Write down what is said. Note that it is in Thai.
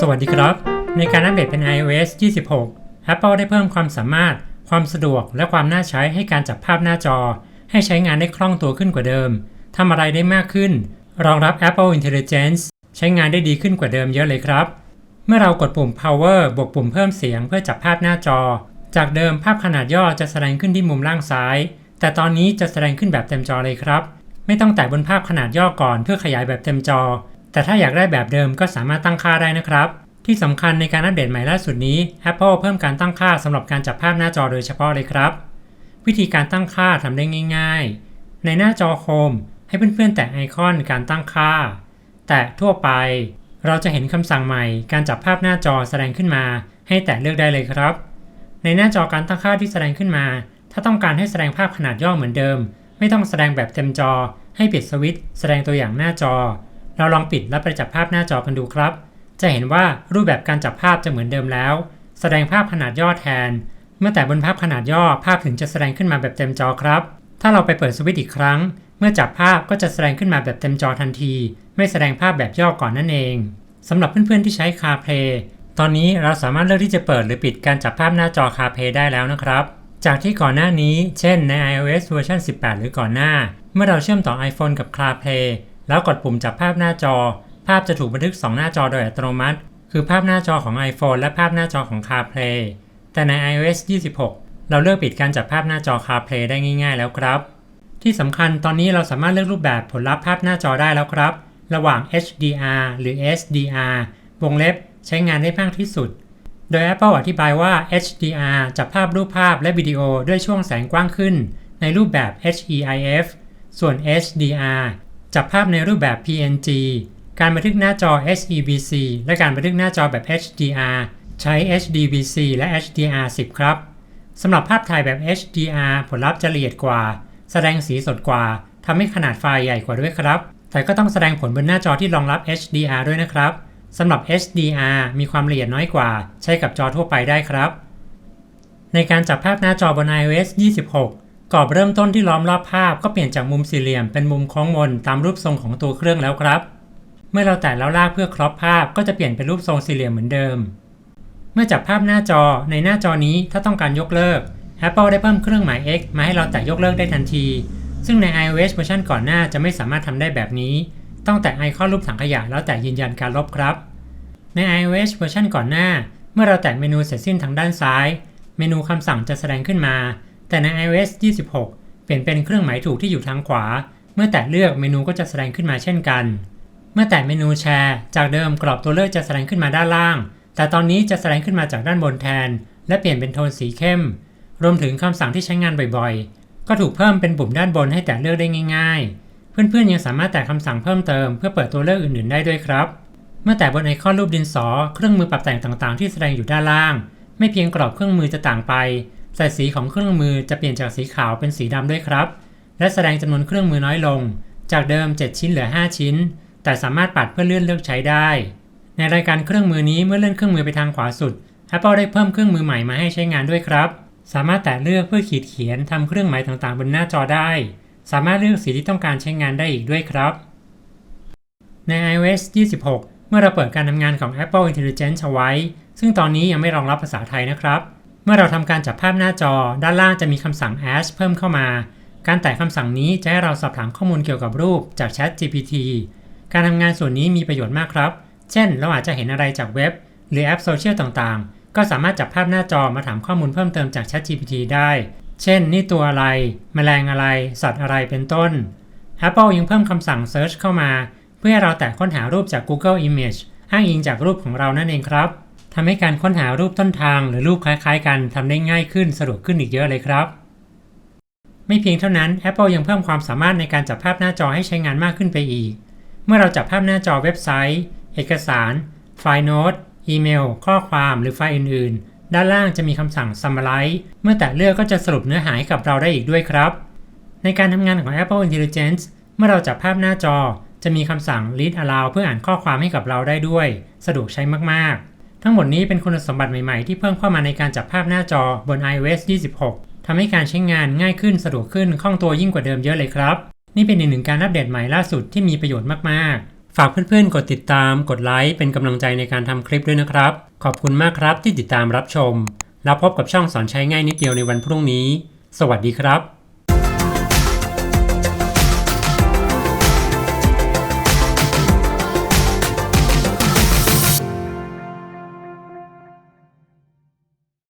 สวัสดีครับ ในการอัปเดตเป็น iOS 26 Apple ได้เพิ่มความสามารถ ความสะดวก และความน่าใช้ให้การจับภาพหน้าจอ ให้ใช้งานได้คล่องตัวขึ้นกว่าเดิม ทำอะไรได้มากขึ้น รองรับ Apple Intelligence ใช้งานได้ดีขึ้นกว่าเดิมเยอะเลยครับ เมื่อเรากดปุ่ม power บวกปุ่มเพิ่มเสียงเพื่อจับภาพหน้าจอ จากเดิมภาพขนาดย่อจะแสดงขึ้นที่มุมล่างซ้าย แต่ตอนนี้จะแสดงขึ้นแบบเต็มจอเลยครับ ไม่ต้องแตะบนภาพขนาดย่อก่อนเพื่อขยายแบบเต็มจอ แต่ถ้าอยากได้แบบเดิมก็สามารถตั้งค่าได้นะครับ ที่สำคัญในการอัปเดตใหม่ล่าสุดนี้ Apple เพิ่มการตั้งค่าสำหรับการจับภาพหน้าจอโดยเฉพาะเลยครับ วิธีการตั้งค่าทำได้ง่าย ๆ ในหน้าจอโฮมให้เพื่อนๆ แตะไอคอนการตั้งค่า แตะทั่วไป เราจะเห็นคำสั่งใหม่การจับภาพหน้าจอแสดงขึ้นมา ให้แตะเลือกได้เลยครับ ในหน้าจอการตั้งค่าที่แสดงขึ้นมา ถ้าต้องการให้แสดงภาพขนาดย่อเหมือนเดิม ไม่ต้องแสดงแบบเต็มจอ ให้ปิดสวิตช์แสดงตัวอย่างหน้าจอ เราลองปิดและไปจับภาพหน้าจอกันดูครับ จะเห็นว่ารูปแบบการจับภาพจะเหมือนเดิมแล้ว แสดงภาพขนาดย่อแทน เมื่อแต่บนภาพขนาดย่อภาพถึงจะแสดงขึ้นมาแบบเต็มจอครับ ถ้าเราไปเปิดสวิตช์อีกครั้ง เมื่อจับภาพก็จะแสดงขึ้นมาแบบเต็มจอทันที ไม่แสดงภาพแบบย่อก่อนนั่นเองสำหรับเพื่อนๆที่ใช้ CarPlay ตอนนี้เราสามารถเลือกที่จะเปิดหรือปิดการจับภาพหน้าจอ CarPlay ได้แล้วนะครับ จากที่ก่อนหน้านี้ เช่นใน iOS เวอร์ชัน18 หรือก่อนหน้า เมื่อเราเชื่อมต่อ iPhone กับ CarPlay แล้วกดปุ่มจับภาพหน้าจอ ภาพจะถูกบันทึก 2 หน้าจอโดยอัตโนมัติ คือภาพหน้าจอของ iPhone และภาพหน้าจอของ CarPlay แต่ใน iOS 26 เราเลือกปิดการจับภาพหน้าจอ CarPlay ได้ง่ายๆ แล้วครับ ที่สำคัญตอนนี้เราสามารถเลือกรูปแบบผลลัพธ์ภาพหน้าจอได้แล้วครับ ระหว่าง HDR หรือ SDR วงเล็บใช้งานได้มากที่สุด โดย Apple อธิบายว่า HDR จับภาพรูปภาพและวิดีโอด้วยช่วงแสงกว้างขึ้น ในรูปแบบ HEIF ส่วน HDR จับภาพในรูปแบบ PNG การบันทึกหน้าจอ SEVC และการบันทึกหน้าจอแบบ HDR ใช้ HDVC และ HDR10 ครับสำหรับภาพถ่ายแบบ HDR ผลลัพธ์จะละเอียดกว่า แสดงสีสดกว่าทำให้ขนาดไฟล์ใหญ่กว่าด้วยครับ แต่ก็ต้องแสดงผลบนหน้าจอที่รองรับ HDR ด้วยนะครับสำหรับ HDR มีความละเอียดน้อยกว่า ใช้กับจอทั่วไปได้ครับ ในการจับภาพหน้าจอบน iOS 26 กรอบเริ่มต้นที่ล้อมรอบภาพก็เปลี่ยนจากมุมสี่เหลี่ยมเป็นมุมโค้งมนตามรูปทรงของตัวเครื่องแล้วครับ เมื่อเราแตะแล้วลากเพื่อครอปภาพก็จะเปลี่ยนเป็นรูปทรงสี่เหลี่ยมเหมือนเดิม เมื่อจับภาพหน้าจอในหน้าจอนี้ถ้าต้องการยกเลิก Apple ได้เพิ่มเครื่องหมาย X มาให้เราแตะยกเลิกได้ทันที ซึ่งใน iOS เวอร์ชันก่อนหน้าจะไม่สามารถทำได้แบบนี้ ต้องแตะไอคอนรูปถังขยะแล้วแตะยืนยันการลบครับ ใน iOS เวอร์ชันก่อนหน้า เมื่อเราแตะเมนูเสร็จสิ้นทางด้านซ้าย เมนูคำสั่งจะแสดงขึ้นมา แต่ใน iOS 26 เปลี่ยนเป็นเครื่องหมายถูกที่อยู่ทางขวา เมื่อแตะเลือกเมนูก็จะแสดงขึ้นมาเช่นกัน เมื่อแตะเมนูแชร์ จากเดิมกรอบตัวเลือกจะแสดงขึ้นมาด้านล่าง แต่ตอนนี้จะแสดงขึ้นมาจากด้านบนแทน และเปลี่ยนเป็นโทนสีเข้ม รวมถึงคำสั่งที่ใช้งานบ่อยๆ ก็ถูกเพิ่มเป็นปุ่มด้านบนให้แตะเลือกได้ง่าย ๆ เพื่อนๆยังสามารถแตะคำสั่งเพิ่มเติมเพื่อเปิดตัวเลือกอื่นๆ ได้ด้วยครับ เมื่อแตะบนไอคอนรูปดินสอ เครื่องมือปรับแต่งต่างๆ ที่แสดงอยู่ด้านล่าง ไม่เพียงกรอบเครื่องมือจะต่างไป แต่สีของเครื่องมือจะเปลี่ยนจากสีขาวเป็นสีดำด้วยครับ และแสดงจำนวนเครื่องมือน้อยลง จากเดิม 7 ชิ้นเหลือ 5 ชิ้น แต่สามารถปัดเพื่อเลื่อนเลือกใช้ได้ ในรายการเครื่องมือนี้เมื่อเลื่อนเครื่องมือไปทางขวาสุด Apple ได้เพิ่มเครื่องมือใหม่มาให้ใช้งานด้วยครับ สามารถแตะเลือกเพื่อขีดเขียนทำเครื่องหมายต่างๆ บนหน้าจอได้ สามารถเลือกสีที่ต้องการใช้งานได้อีกด้วยครับ ใน iOS 26 เมื่อเราเปิดการทำงานของ Apple Intelligence เอาไว้ ซึ่งตอนนี้ยังไม่รองรับภาษาไทยนะครับ เมื่อเราทำการจับภาพหน้าจอ ด้านล่างจะมีคำสั่ง Ask เพิ่มเข้ามา การแตะคำสั่งนี้จะให้เราสอบถามข้อมูลเกี่ยวกับรูปจาก Chat GPT การทำงานส่วนนี้มีประโยชน์มากครับ เช่น เราอาจจะเห็นอะไรจากเว็บ หรือแอปโซเชียลต่างๆ ก็สามารถจับภาพหน้าจอมาถามข้อมูลเพิ่มเติมจาก Chat GPT ได้ เช่น นี่ตัวอะไร แมลงอะไร สัตว์อะไรเป็นต้น Apple ยังเพิ่มคำสั่ง Search เข้ามา เพื่อให้เราแตะค้นหารูปจาก Google Image อ้างอิงจากรูปของเรานั่นเองครับ ทำให้การค้นหารูปต้นทางหรือรูปคล้ายๆ กันทำได้ง่ายขึ้นสะดวกขึ้นอีกเยอะเลยครับ ไม่เพียงเท่านั้น Apple ยังเพิ่มความสามารถในการจับภาพหน้าจอให้ใช้งานมากขึ้นไปอีก เมื่อเราจับภาพหน้าจอเว็บไซต์ เอกสาร ไฟล์โน้ต อีเมล ข้อความหรือไฟล์อื่นๆ ด้านล่างจะมีคำสั่ง Summarize เมื่อแตะเลือกก็จะสรุปเนื้อหาให้กับเราได้อีกด้วยครับ ในการทำงานของ Apple Intelligence เมื่อเราจับภาพหน้าจอ จะมีคำสั่ง read aloud เพื่ออ่านข้อความให้กับเราได้ด้วย สะดวกใช้มากๆ ทั้งหมดนี้เป็นคุณสมบัติใหม่ๆ ที่เพิ่มเข้ามาในการจับภาพหน้าจอบน iOS 26 ทำให้การใช้งานง่ายขึ้นสะดวกขึ้นคล่องตัวยิ่งกว่าเดิมเยอะเลยครับ นี่เป็นอีกหนึ่งการอัปเดตใหม่ล่าสุดที่มีประโยชน์มากๆ ฝากเพื่อนๆ กดติดตาม กดไลค์ เป็นกำลังใจในการทำคลิปด้วยนะครับ ขอบคุณมากครับที่ติดตามรับชม แล้วพบกับช่องสอนใช้ง่ายนิดเดียวในวันพรุ่งนี้ สวัสดีครับ